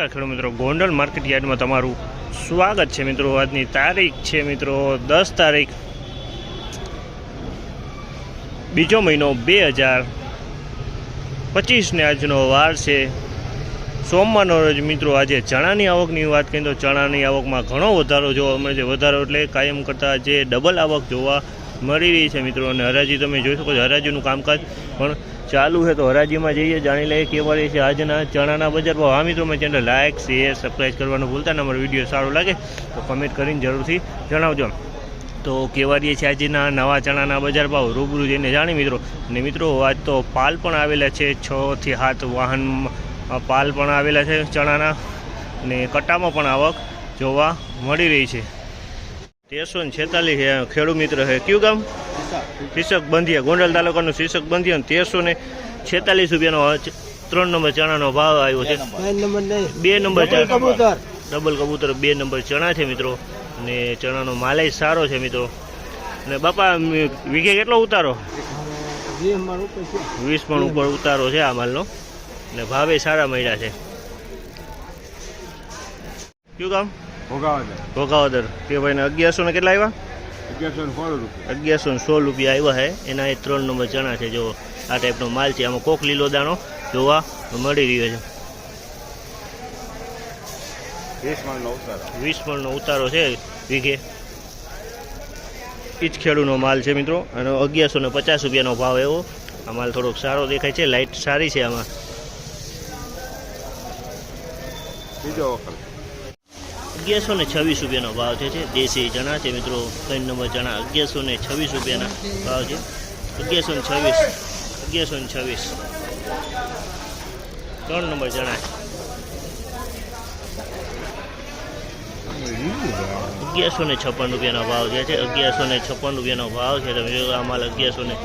નમસ્કાર ખેડૂત મિત્રો. ગોંડલ માર્કેટ યાર્ડમાં તમારું સ્વાગત છે મિત્રો. આજની તારીખ છે મિત્રો દસ તારીખ. બીજો મહિનો બે હજાર પચીસને આજનો વાર છે. સોમવારનો રોજ મિત્રો આજે ચણાની આવકની વાત કરીએ તો ચણાની આવકમાં ઘણો વધારો જોવા મળે છે. વધારો એટલે કાયમ કરતાં જે ડબલ આવક જોવા મળી રહી છે મિત્રો અને હરાજી તમે જોઈ શકો છો, હરાજીનું કામકાજ પણ ચાલુ છે. તો હરાજીમાં જઈએ, જાણી લઈએ કેવા રહે છે આજના ચણાના બજાર ભાવ. હા મિત્રો મેં ચેનલ લાઇક શેર સબસ્ક્રાઈબ કરવાનું ભૂલતા ના, અમારો વીડિયો સારો લાગે તો કમેન્ટ કરીને જરૂરથી જણાવજો. તો કેવારીએ છે આજના નવા ચણાના બજાર ભાવ? રૂબરૂ જઈને જાણી મિત્રો. અને મિત્રો, આજ તો પાલ પણ આવેલા છે, છ થી સાત વાહન પાલ પણ આવેલા છે ચણાના. અને કટ્ટામાં પણ આવક જોવા મળી રહી છે. તેરસો ને છેતાલીસ ખેડૂત મિત્ર છે. કયું ગામ? શીર્ષક બંધિયા ગોંડલ તાલુકાનું શીર્ષક બંધિયા. તેરસો ને છેતાલીસ રૂપિયાનો ત્રણ નંબર ચણાનો ભાવ આવ્યો છે. નંબર બે નંબર ડબલ કબૂતર. ડબલ કબૂતર બે નંબર ચણા છે મિત્રો. અને ચણાનો માલય સારો છે મિત્રો. અને બાપા વીઘે કેટલો ઉતારો? વીસ ઉપર પણ ઉપર ઉતારો છે આ માલનો. અને ભાવે સારા મળ્યા છે. કયું ભોગાવા ભોગાવદર. કે ભાઈને અગિયારસો ને કેટલા આવ્યા અગિયારસો ને સોળ રૂપિયા. આવ્યા છે એના એ ત્રણ નંબર ચણા છે. જો આ ટાઈપનો માલ છે. આમાં કોક લીલો દાણો જોવા મળી રહ્યો છે. વીસ મણનો ઉતારો. છે વીઘે. એ ખેડૂનો માલ છે મિત્રો. અને અગિયારસો ને પચાસ રૂપિયાનો ભાવ એવો. આ માલ થોડોક સારો દેખાય છે. લાઇટ સારી છે આમાં. બીજો વખત અગિયારસો ને છવ્વીસ રૂપિયાનો ભાવ છે છે. દેશી ચણા છે મિત્રો, ત્રણ નંબર ચણા, અગિયારસો ને છવ્વીસ રૂપિયાના ભાવ છે. અગિયારસો ને છવ્વીસ, અગિયારસો ને છવ્વીસ. ત્રણ નંબર ચણા. છે અગિયારસો ને છપ્પન રૂપિયાનો ભાવ જે છે. અગિયારસો ને છપ્પન રૂપિયાનો ભાવ છે. તમે જો આ માલ અગિયારસો ને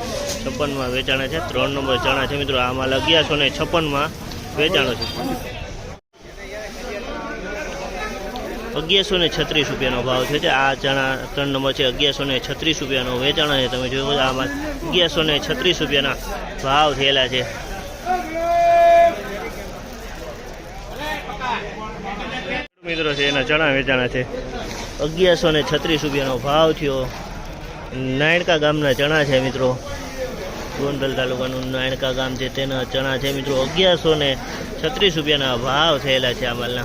છપ્પનમાં વેચાણા છે. ત્રણ નંબર ચણા છે મિત્રો. આ માલ અગિયારસો ને છપ્પનમાં વેચાણો છે. અગિયારસો ને છત્રીસ રૂપિયાનો ભાવ છે. આ ચણા ત્રણ નંબર છે, અગિયારસો ને છત્રીસ રૂપિયાનો વેચાણ છે. તમે જોયું આમાં અગિયારસો ને છત્રીસ રૂપિયાના ભાવ થયેલા છે. મિત્રો છે, એના ચણા વેચાણા છે. અગિયારસો ને છત્રીસ રૂપિયાનો ભાવ થયો. નાયણકા ગામના ચણા છે, મિત્રો. ગોંડલ તાલુકાનું નાયણકા ગામ છે, તેના ચણા છે, મિત્રો. અગિયારસો ને છત્રીસ રૂપિયાના ભાવ થયેલા છે આ માલના.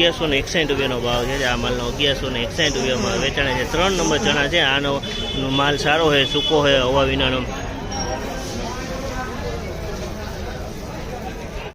અગિયારસો ને એકસાઠ રૂપિયાનો ભાવ છે આ માલનો અગિયારસો ને એકસાઠ રૂપિયામાં વેચાણે છે. ત્રણ નંબર ચણા છે. આનો માલ સારો છે, સૂકો છે, હવા વિનાનો.